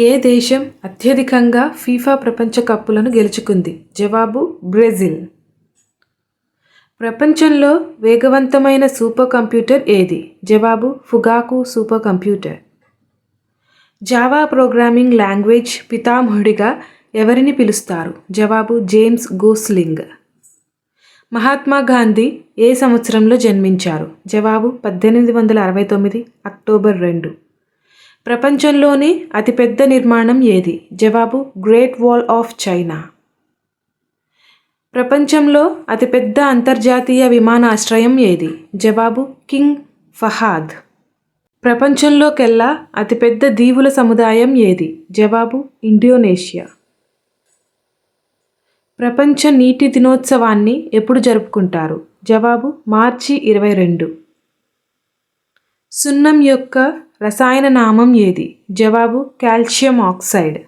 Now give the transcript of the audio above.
ఏ దేశం అత్యధికంగా ఫీఫా ప్రపంచ కప్పులను గెలుచుకుంది? జవాబు బ్రెజిల్. ప్రపంచంలో వేగవంతమైన సూపర్ కంప్యూటర్ ఏది? జవాబు Fugaku super computer Java programming language పితామహుడిగా ఎవరిని పిలుస్తారు? జవాబు జేమ్స్ గోస్లింగ్. మహాత్మా గాంధీ ఏ సంవత్సరంలో జన్మించారు? జవాబు పద్దెనిమిది వందల అరవై తొమ్మిది అక్టోబర్ రెండు. ప్రపంచంలోనే అతిపెద్ద నిర్మాణం ఏది? జవాబు గ్రేట్ వాల్ ఆఫ్ చైనా. ప్రపంచంలో అతిపెద్ద అంతర్జాతీయ విమానాశ్రయం ఏది? జవాబు కింగ్ ఫహాద్. ప్రపంచంలోకెల్లా అతిపెద్ద దీవుల సముదాయం ఏది? జవాబు ఇండోనేషియా. ప్రపంచ నీటి దినోత్సవాన్ని ఎప్పుడు జరుపుకుంటారు? జవాబు మార్చి ఇరవై రెండు. సున్నం యొక్క రసాయన నామం ఏది? జవాబు కాల్షియం ఆక్సైడ్.